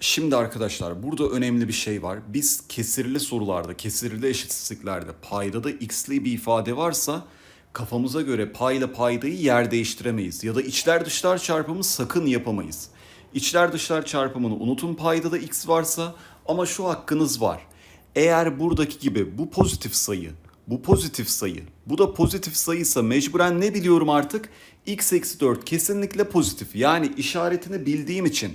Şimdi arkadaşlar burada önemli bir şey var. Biz kesirli sorularda, kesirli eşitsizliklerde paydada x'li bir ifade varsa kafamıza göre payla paydayı yer değiştiremeyiz. Ya da içler dışlar çarpımı sakın yapamayız. İçler dışlar çarpımını unutun paydada x varsa ama şu hakkınız var. Eğer buradaki gibi bu pozitif sayı, bu pozitif sayı, bu da pozitif sayıysa mecburen ne biliyorum artık? x eksi 4 kesinlikle pozitif. Yani işaretini bildiğim için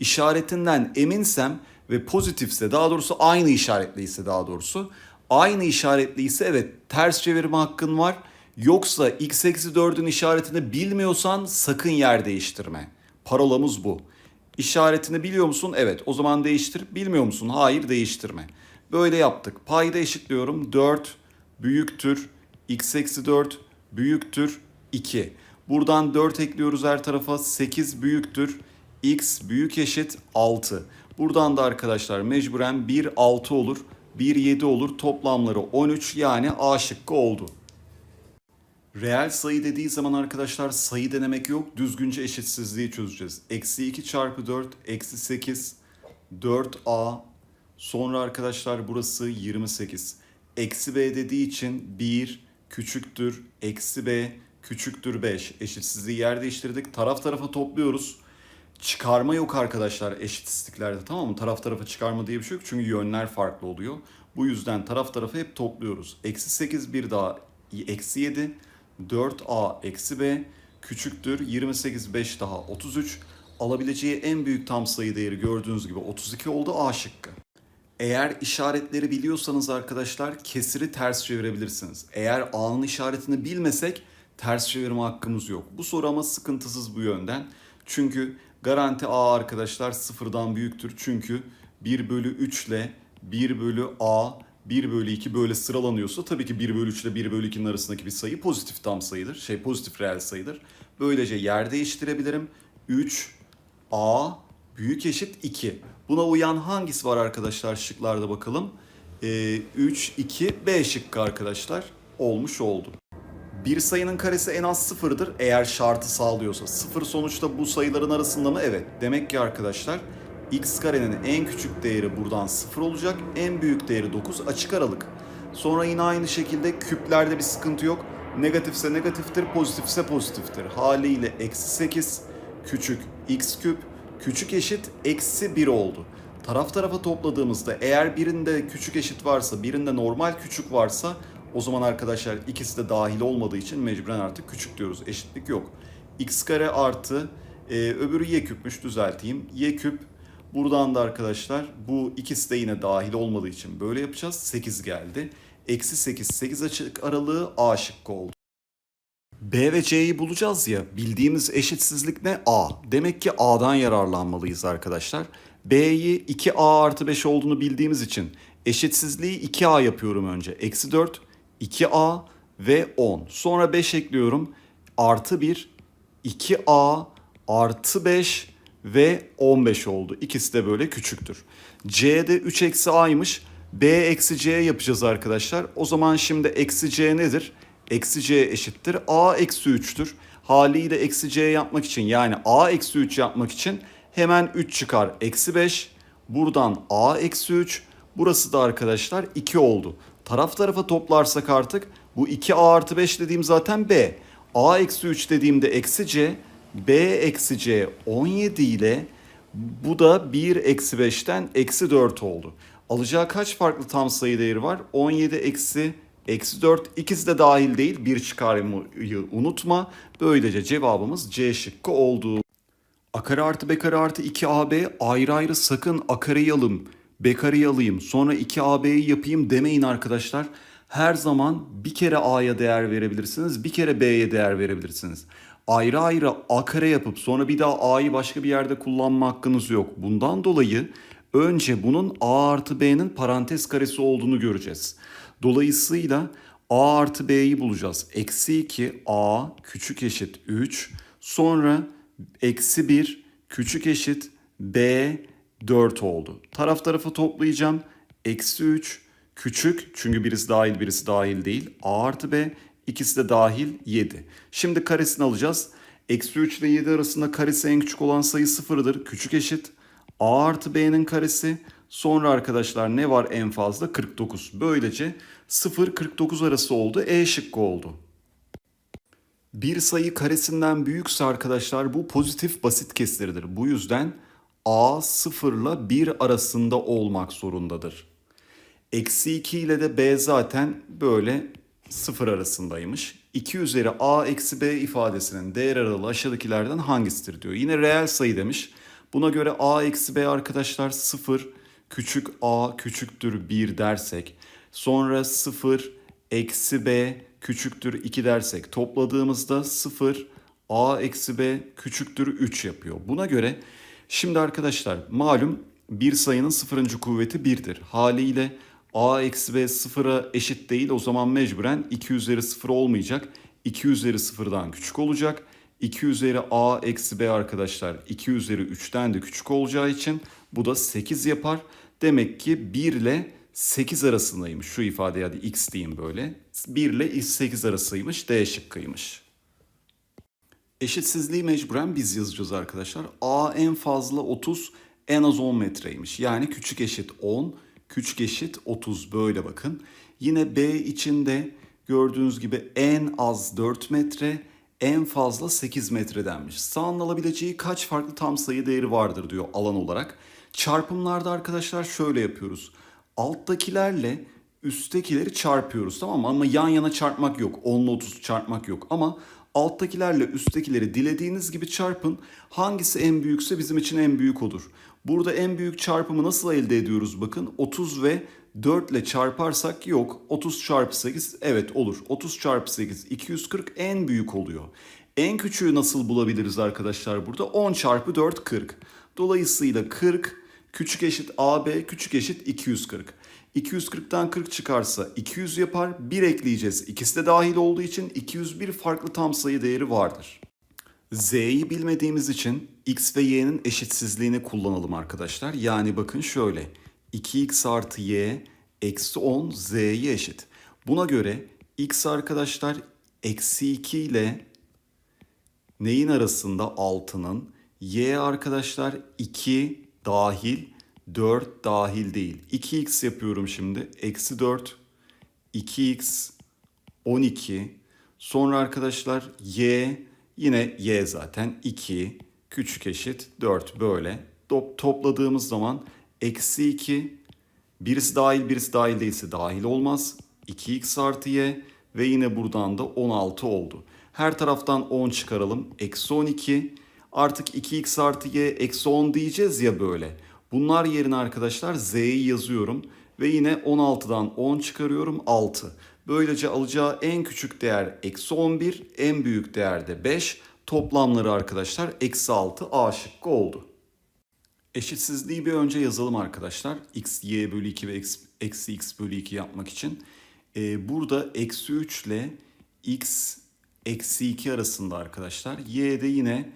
işaretinden eminsem ve pozitifse daha doğrusu aynı işaretliyse daha doğrusu aynı işaretliyse evet ters çevirme hakkın var. Yoksa x eksi 4'ün işaretini bilmiyorsan sakın yer değiştirme. Parolamız bu. İşaretini biliyor musun? Evet. O zaman değiştir. Bilmiyor musun? Hayır değiştirme. Böyle yaptık. Payda eşitliyorum. 4 büyüktür. x eksi 4 büyüktür 2. Buradan 4 ekliyoruz her tarafa. 8 büyüktür. X büyük eşit 6. Buradan da arkadaşlar mecburen 1 6 olur. 1 7 olur. Toplamları 13 yani A şıkkı oldu. Reel sayı dediği zaman arkadaşlar sayı denemek yok. Düzgünce eşitsizliği çözeceğiz. Eksi 2 çarpı 4 eksi 8 4a sonra arkadaşlar burası 28. Eksi b dediği için 1 küçüktür eksi b küçüktür 5. Eşitsizliği yer değiştirdik. Taraf tarafa topluyoruz. Çıkarma yok arkadaşlar eşitsizliklerde tamam mı? Taraf tarafa çıkarma diye bir şey yok. Çünkü yönler farklı oluyor. Bu yüzden taraf tarafa hep topluyoruz. Eksi 8 bir daha eksi 7 4a eksi b küçüktür 28 5 daha 33 alabileceği en büyük tam sayı değeri gördüğünüz gibi 32 oldu A şıkkı. Eğer işaretleri biliyorsanız arkadaşlar kesiri ters çevirebilirsiniz. Eğer A'nın işaretini bilmesek ters çevirme hakkımız yok. Bu soru ama sıkıntısız bu yönden. Çünkü garanti A arkadaşlar sıfırdan büyüktür. Çünkü 1 bölü 3 ile 1 bölü A 1 bölü 2 böyle sıralanıyorsa tabii ki 1 bölü 3 ile 1 bölü 2'nin arasındaki bir sayı pozitif tam sayıdır. Şey pozitif reel sayıdır. Böylece yer değiştirebilirim. 3 A büyük eşit 2. Buna uyan hangisi var arkadaşlar şıklarda bakalım. Ee, 3, 2, B şıkkı arkadaşlar olmuş oldu. Bir sayının karesi en az sıfırdır eğer şartı sağlıyorsa. Sıfır sonuçta bu sayıların arasında mı? Evet. Demek ki arkadaşlar x karenin en küçük değeri buradan 0 olacak. En büyük değeri 9 açık aralık. Sonra yine aynı şekilde küplerde bir sıkıntı yok. Negatifse negatiftir, pozitifse pozitiftir. Haliyle eksi 8 küçük x küp küçük eşit eksi 1 oldu. Taraf tarafa topladığımızda eğer birinde küçük eşit varsa birinde normal küçük varsa o zaman arkadaşlar ikisi de dahil olmadığı için mecburen artık küçük diyoruz. Eşitlik yok. x kare artı e, öbürü y küpmüş düzelteyim. y küp Buradan da arkadaşlar bu ikisi de yine dahil olmadığı için böyle yapacağız. 8 geldi. Eksi 8, 8 açık aralığı A şıkkı oldu. B ve C'yi bulacağız ya bildiğimiz eşitsizlik ne? A. Demek ki A'dan yararlanmalıyız arkadaşlar. B'yi 2A artı 5 olduğunu bildiğimiz için eşitsizliği 2A yapıyorum önce. Eksi 4, 2A ve 10. Sonra 5 ekliyorum. Artı 1, 2A artı 5 ve 15 oldu. İkisi de böyle küçüktür. C'de 3 eksi A'ymış. B eksi C yapacağız arkadaşlar. O zaman şimdi eksi C nedir? Eksi C eşittir. A eksi 3'tür. Haliyle eksi C yapmak için yani A eksi 3 yapmak için hemen 3 çıkar. Eksi 5. Buradan A eksi 3. Burası da arkadaşlar 2 oldu. Taraf tarafa toplarsak artık bu 2A artı 5 dediğim zaten B. A eksi 3 dediğimde eksi C. B eksi C 17 ile bu da 1 eksi 5'ten eksi 4 oldu. Alacağı kaç farklı tam sayı değeri var? 17 eksi eksi 4 ikisi de dahil değil. Bir çıkarmayı unutma. Böylece cevabımız C şıkkı oldu. A kare artı B kare artı 2AB ayrı ayrı sakın A kareyi alım, B kareyi alayım sonra 2AB'yi yapayım demeyin arkadaşlar. Her zaman bir kere A'ya değer verebilirsiniz, bir kere B'ye değer verebilirsiniz ayrı ayrı A kare yapıp sonra bir daha A'yı başka bir yerde kullanma hakkınız yok. Bundan dolayı önce bunun A artı B'nin parantez karesi olduğunu göreceğiz. Dolayısıyla A artı B'yi bulacağız. Eksi 2 A küçük eşit 3 sonra eksi 1 küçük eşit B 4 oldu. Taraf tarafa toplayacağım. Eksi 3 küçük çünkü birisi dahil birisi dahil değil. A artı B İkisi de dahil 7. Şimdi karesini alacağız. Eksi 3 ile 7 arasında karesi en küçük olan sayı sıfırdır. Küçük eşit. A artı B'nin karesi. Sonra arkadaşlar ne var en fazla? 49. Böylece 0-49 arası oldu. E şıkkı oldu. Bir sayı karesinden büyükse arkadaşlar bu pozitif basit kesiridir. Bu yüzden A 0 ile 1 arasında olmak zorundadır. Eksi 2 ile de B zaten böyle 0 arasındaymış. 2 üzeri A eksi B ifadesinin değer aralığı aşağıdakilerden hangisidir diyor. Yine reel sayı demiş. Buna göre A eksi B arkadaşlar 0 küçük A küçüktür 1 dersek. Sonra 0 eksi B küçüktür 2 dersek. Topladığımızda 0 A eksi B küçüktür 3 yapıyor. Buna göre şimdi arkadaşlar malum bir sayının sıfırıncı kuvveti 1'dir. Haliyle a eksi b sıfıra eşit değil o zaman mecburen 2 üzeri 0 olmayacak. 2 üzeri 0'dan küçük olacak. 2 üzeri a eksi b arkadaşlar 2 üzeri 3'ten de küçük olacağı için bu da 8 yapar. Demek ki 1 ile 8 arasındaymış. Şu ifadeye hadi x diyeyim böyle. 1 ile 8 arasıymış. D şıkkıymış. Eşitsizliği mecburen biz yazacağız arkadaşlar. A en fazla 30, en az 10 metreymiş. Yani küçük eşit 10, küçük eşit 30 böyle bakın. Yine B içinde gördüğünüz gibi en az 4 metre, en fazla 8 metre denmiş. Sağın alabileceği kaç farklı tam sayı değeri vardır diyor alan olarak. Çarpımlarda arkadaşlar şöyle yapıyoruz. Alttakilerle üsttekileri çarpıyoruz tamam mı? Ama yan yana çarpmak yok. 10 ile 30 çarpmak yok. Ama alttakilerle üsttekileri dilediğiniz gibi çarpın. Hangisi en büyükse bizim için en büyük olur. Burada en büyük çarpımı nasıl elde ediyoruz bakın. 30 ve 4 ile çarparsak yok. 30 çarpı 8 evet olur. 30 çarpı 8 240 en büyük oluyor. En küçüğü nasıl bulabiliriz arkadaşlar burada? 10 çarpı 4 40. Dolayısıyla 40 küçük eşit AB küçük eşit 240. 240'tan 40 çıkarsa 200 yapar. 1 ekleyeceğiz. İkisi de dahil olduğu için 201 farklı tam sayı değeri vardır. Z'yi bilmediğimiz için x ve y'nin eşitsizliğini kullanalım arkadaşlar. Yani bakın şöyle 2x artı y eksi 10 z'ye eşit. Buna göre x arkadaşlar eksi 2 ile neyin arasında 6'nın y arkadaşlar 2 dahil 4 dahil değil. 2x yapıyorum şimdi. Eksi 4 2x 12 sonra arkadaşlar y Yine y zaten 2 küçük eşit 4 böyle. Top, topladığımız zaman eksi 2 birisi dahil birisi dahil değilse dahil olmaz. 2x artı y ve yine buradan da 16 oldu. Her taraftan 10 çıkaralım. Eksi 12 artık 2x artı y eksi 10 diyeceğiz ya böyle. Bunlar yerine arkadaşlar z'yi yazıyorum ve yine 16'dan 10 çıkarıyorum 6. Böylece alacağı en küçük değer eksi 11, en büyük değer de 5. Toplamları arkadaşlar eksi 6 A şıkkı oldu. Eşitsizliği bir önce yazalım arkadaşlar. x, y bölü 2 ve eksi x bölü 2 yapmak için. Ee, burada eksi 3 ile x eksi 2 arasında arkadaşlar. Y de yine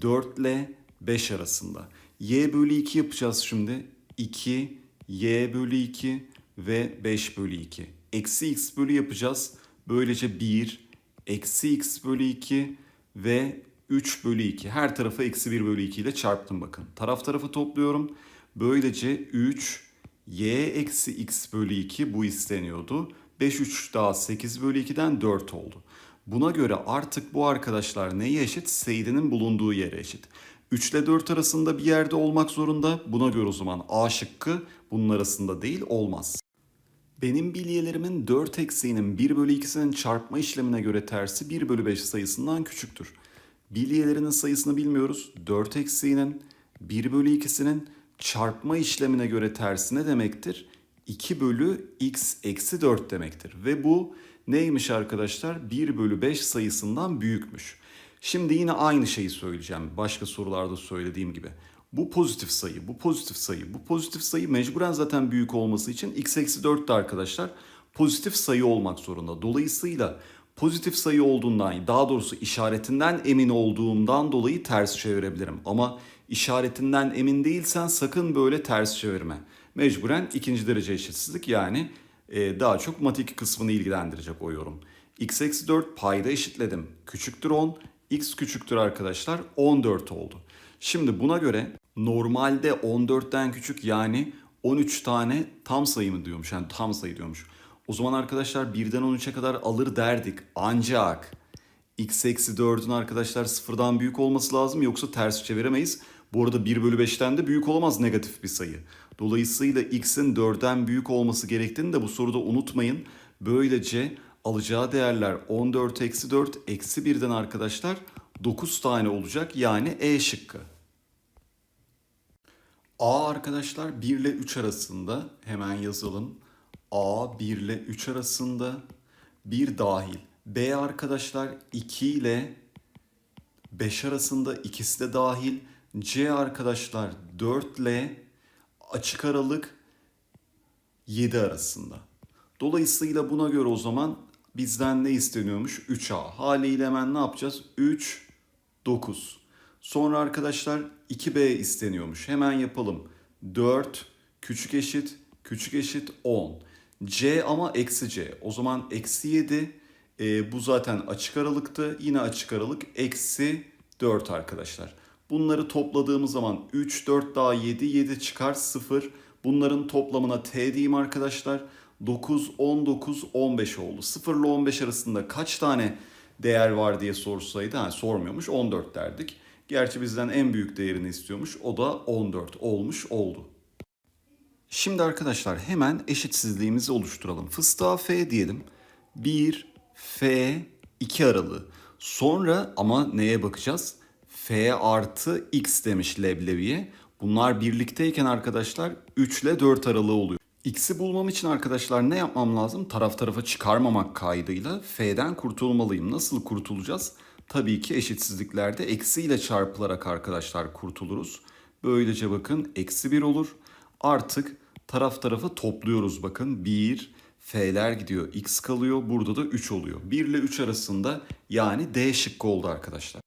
4 ile 5 arasında. Y bölü 2 yapacağız şimdi. 2, y bölü 2 ve 5 bölü 2 eksi x bölü yapacağız. Böylece 1, eksi x bölü 2 ve 3 bölü 2. Her tarafa eksi 1 bölü 2 ile çarptım bakın. Taraf tarafa topluyorum. Böylece 3, y eksi x bölü 2 bu isteniyordu. 5, 3 daha 8 bölü 2'den 4 oldu. Buna göre artık bu arkadaşlar neye eşit? Seydenin bulunduğu yere eşit. 3 ile 4 arasında bir yerde olmak zorunda. Buna göre o zaman A şıkkı bunun arasında değil olmaz. Benim bilyelerimin 4 eksiğinin 1 bölü 2'sinin çarpma işlemine göre tersi 1 bölü 5 sayısından küçüktür. Bilyelerinin sayısını bilmiyoruz. 4 eksiğinin 1 bölü 2'sinin çarpma işlemine göre tersi ne demektir? 2 bölü x eksi 4 demektir. Ve bu neymiş arkadaşlar? 1 bölü 5 sayısından büyükmüş. Şimdi yine aynı şeyi söyleyeceğim. Başka sorularda söylediğim gibi. Bu pozitif sayı, bu pozitif sayı, bu pozitif sayı mecburen zaten büyük olması için x eksi 4 de arkadaşlar pozitif sayı olmak zorunda. Dolayısıyla pozitif sayı olduğundan daha doğrusu işaretinden emin olduğumdan dolayı ters çevirebilirim. Ama işaretinden emin değilsen sakın böyle ters çevirme. Mecburen ikinci derece eşitsizlik yani e, daha çok matik kısmını ilgilendirecek o yorum. x eksi 4 payda eşitledim. Küçüktür 10, x küçüktür arkadaşlar 14 oldu. Şimdi buna göre Normalde 14'ten küçük yani 13 tane tam sayı mı diyormuş? Yani tam sayı diyormuş. O zaman arkadaşlar 1'den 13'e kadar alır derdik. Ancak x eksi 4'ün arkadaşlar sıfırdan büyük olması lazım yoksa ters çeviremeyiz. Bu arada 1 bölü 5'ten de büyük olamaz negatif bir sayı. Dolayısıyla x'in 4'den büyük olması gerektiğini de bu soruda unutmayın. Böylece alacağı değerler 14 eksi 4 eksi 1'den arkadaşlar 9 tane olacak yani E şıkkı. A arkadaşlar 1 ile 3 arasında hemen yazalım. A 1 ile 3 arasında 1 dahil. B arkadaşlar 2 ile 5 arasında ikisi de dahil. C arkadaşlar 4 ile açık aralık 7 arasında. Dolayısıyla buna göre o zaman bizden ne isteniyormuş? 3A. Haliyle hemen ne yapacağız? 3, 9. Sonra arkadaşlar 2B isteniyormuş. Hemen yapalım. 4 küçük eşit küçük eşit 10. C ama eksi C. O zaman eksi 7 e, bu zaten açık aralıktı. Yine açık aralık eksi 4 arkadaşlar. Bunları topladığımız zaman 3, 4 daha 7, 7 çıkar 0. Bunların toplamına T diyeyim arkadaşlar. 9, 19, 15 oldu. 0 ile 15 arasında kaç tane değer var diye sorsaydı, ha, sormuyormuş 14 derdik. Gerçi bizden en büyük değerini istiyormuş. O da 14 olmuş oldu. Şimdi arkadaşlar hemen eşitsizliğimizi oluşturalım. Fıstığa F diyelim. 1, F, 2 aralığı. Sonra ama neye bakacağız? F artı X demiş leblebiye. Bunlar birlikteyken arkadaşlar 3 ile 4 aralığı oluyor. X'i bulmam için arkadaşlar ne yapmam lazım? Taraf tarafa çıkarmamak kaydıyla F'den kurtulmalıyım. Nasıl kurtulacağız? Tabii ki eşitsizliklerde eksiyle çarpılarak arkadaşlar kurtuluruz. Böylece bakın eksi 1 olur. Artık taraf tarafa topluyoruz bakın. 1, F'ler gidiyor. X kalıyor. Burada da 3 oluyor. 1 ile 3 arasında yani D şıkkı oldu arkadaşlar.